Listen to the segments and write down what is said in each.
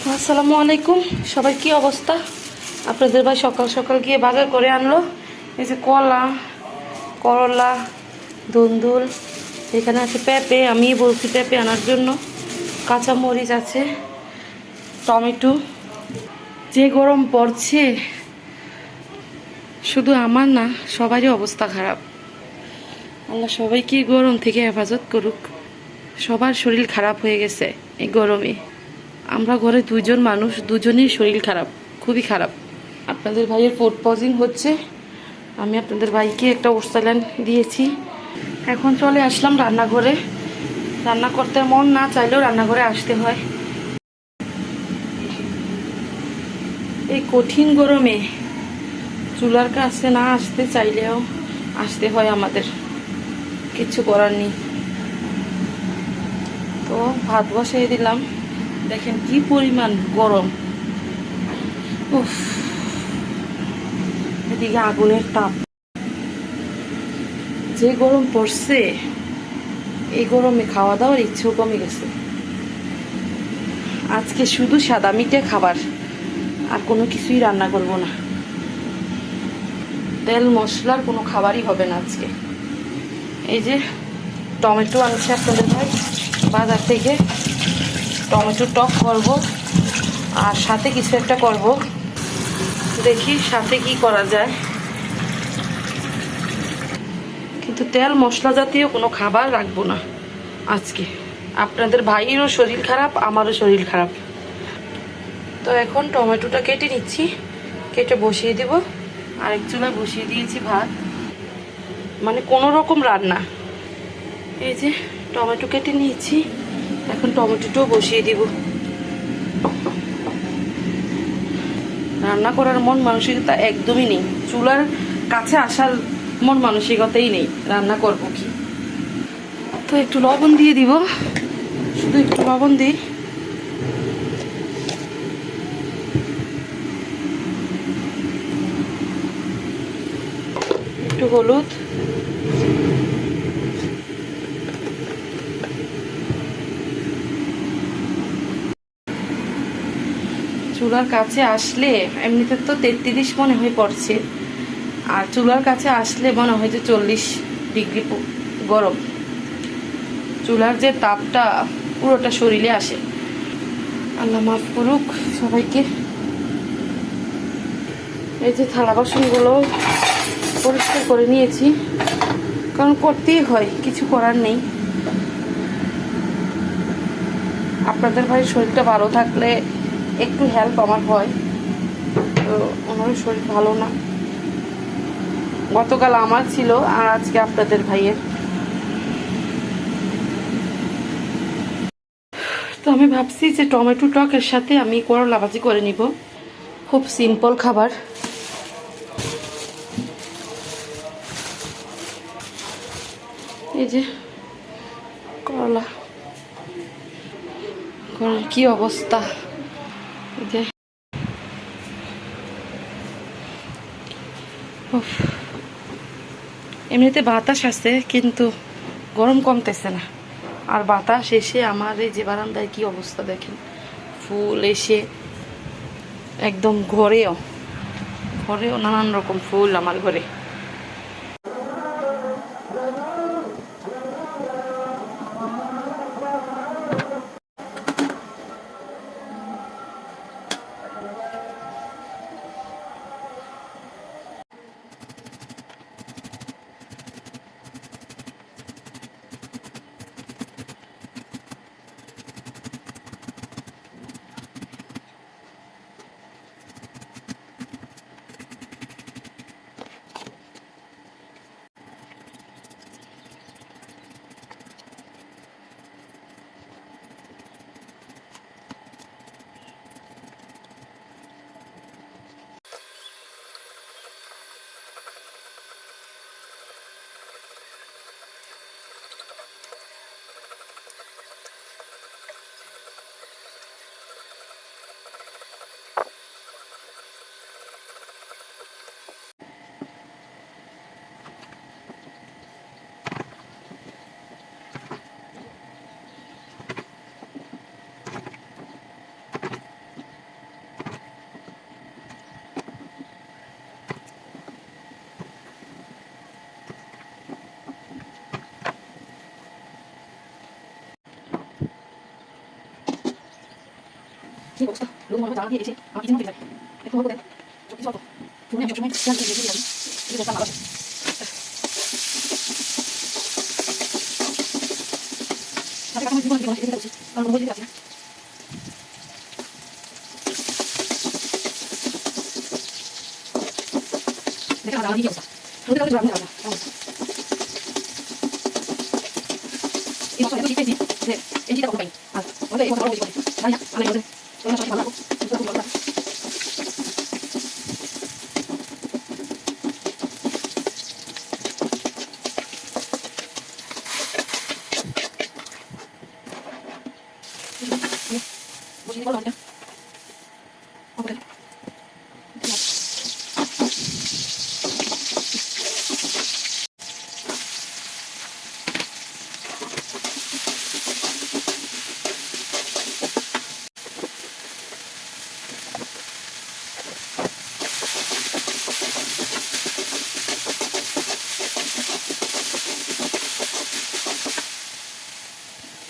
আসসালামু আলাইকুম। সবাই কি অবস্থা? আপনাদের ভাই সকাল সকাল গিয়ে বাজার করে আনলো। এই যে কলা, করলা দুন্দুল এখানে আছে পেঁপে, আমি বলছি পেঁপে আনার জন্য। কাঁচা মরিচ আছে, টমেটো। যে গরম পড়ছে, শুধু আমার না, সবারই অবস্থা খারাপ। আল্লাহ সবাইকে গরম থেকে হেফাজত করুক। সবার শরীর খারাপ হয়ে গেছে এই গরমে। আমরা ঘরে দুজন মানুষ, দুজনের শরীর খারাপ, খুবই খারাপ। আপনাদের ভাইয়ের ফুড পজিং হচ্ছে। আমি আপনাদের ভাইকে একটা ওরসালান দিয়েছি। এখন চলে আসলাম রান্নাঘরে। রান্না করতে মন না চাইলেও রান্নাঘরে আসতে হয়। এই কঠিন গরমে চুলার কাছে না আসতে চাইলেও আসতে হয় আমাদের। কিচ্ছু করার নেই। তো ভাত বসিয়ে দিলাম। দেখেন কি পরিমাণ গরম। উফ। এদিকে আগুনের তাপ। যে গরম পড়ছে, এই গরমে খাওয়া দাওয়ার ইচ্ছেও কমে গেছে। আজকে শুধু সাদা মিটে খাবার, আর কোনো কিছুই রান্না করব না। তেল মশলার কোনো খাবারই হবে না আজকে। এই যে টমেটো আনছে আপনাদের ভাই, বাজার থেকে। টমেটো টক করব আর সাথে কিছু একটা করব। দেখি সাথে কি করা যায়। কিন্তু তেল মশলা জাতীয় কোনো খাবার রাখব না আজকে। আপনাদের ভাইয়েরও শরীর খারাপ, আমারও শরীর খারাপ। তো এখন টমেটোটা কেটে নিচ্ছি। কেটে বসিয়ে দিব। আরেক চুলায় বসিয়ে দিয়েছি ভাত। মানে কোনো রকম রান্না। এই যে টমেটো কেটে নিয়েছি। এখন টমেটোটাও বসিয়ে দিব। রান্না করার মন মানসিকতা একদমই নেই। চুলার কাছে আসার মন মানসিকতাই নেই। রান্না করব কি? তো একটু লবণ দিয়ে দিব। শুধু একটু লবণ দিই। একটু হলুদ। চুলার কাছে আসলে এমনিতে তো তেত্রিশ মনে হয়ে পড়ছে। আর চুলার কাছে আসলে মনে হয় যে চল্লিশ ডিগ্রি গরম। চুলার যে তাপটা পুরোটা শরীরে আসে। আল্লাহ মাফ করুক সবাইকে। এই যে থালা বাসনগুলো পরিষ্কার করে নিয়েছি। কারণ করতেই হয়, কিছু করার নেই। আপনাদের ভাই শরীরটা ভালো থাকলে একটু হেল্প আমার হয়। তো ওনার শরীর ভালো না। গতকাল আমার ছিল, আর আজকে আপনাদের ভাইয়ের। তো আমি ভাবছি যে টমেটো টকের সাথে আমি করলা ভাজি করে নিব। খুব সিম্পল খাবার। এই যে করলা। ঘরের কি অবস্থা? যে। এমনিতে বাতাস আছে, কিন্তু গরম কমতেছে না আর বাতাস এসে আমার এই যে বারান্দায় কি অবস্থা দেখেন ফুল এসে একদম ঘরেও ঘরেও নানান রকম ফুল আমার ঘরে 金庫 cho、1万円ですね。えと、これ。ちょ、1と。ちょ、ちょ、ちょ、ちょ、ちょ、ちょ、ちょ、ちょ、ちょ、ちょ、ちょ、ちょ、ちょ、ちょ、ちょ、ちょ、লাগো বসে বলো এটা ওকে সবাই বলে দিচ্ছি কথা যেটা আছে তুমি চলো আমরা কিন্তু কথা বলব ঠিক আছে দেখো এখন বলো কাজটা নিয়ে আমাদের উত্তর বুঝে আমরা কিন্তু দেখতে পাবো আমরা সাথে এগুলো একটু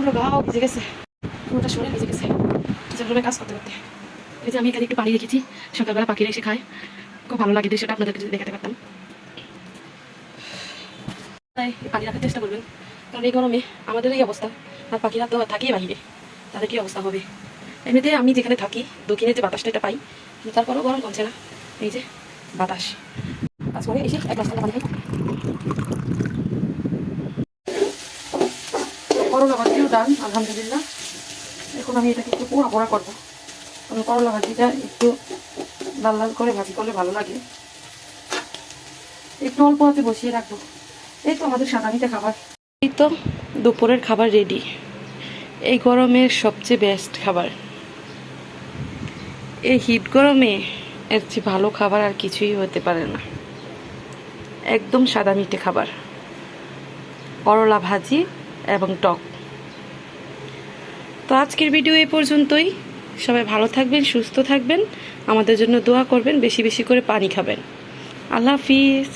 পুরো গাও ভিজে গেছে পুরোটা শরীর ভিজে গেছে রুমে কাজ করতে করতে এই যে আমি এখানে একটু পানি রেখেছি সকালবেলা পাখিরা এসে খায় খুব ভালো লাগে সেটা আপনাদেরকে যদি দেখাতে পারতাম পানি রাখার চেষ্টা করবেন কারণ এই গরমে আমাদের এই অবস্থা আর পাখিরা তো থাকেই বাহিরে তাদের কি অবস্থা হবে এমনিতে আমি যেখানে থাকি দক্ষিণে যে বাতাসটা এটা পাই কিন্তু তারপরেও গরম কমছে না এই যে বাতাস কাজ করে এসে এক পানি ভাজিও ডান, আলহামদুলিল্লাহ। এখন আমি এটাকে একটু পোড়া পোড়া করব। কারণ করলা ভাজিটা একটু লাল লাল করে ভাজি করলে ভালো লাগে। একটু অল্প হাতে বসিয়ে রাখব। এই তো আমাদের সাদানিতে খাবার। এই তো দুপুরের খাবার রেডি এই গরমের সবচেয়ে বেস্ট খাবার। এই হিট গরমে এর চেয়ে ভালো খাবার আর কিছুই হতে পারে না। একদম সাদা মিটে খাবার। করলা ভাজি এবং টক। তো আজকের ভিডিও এই পর্যন্তই। সবাই ভালো থাকবেন, সুস্থ থাকবেন। আমাদের জন্য দোয়া করবেন, বেশি বেশি করে পানি খাবেন। আল্লাহ হাফিজ।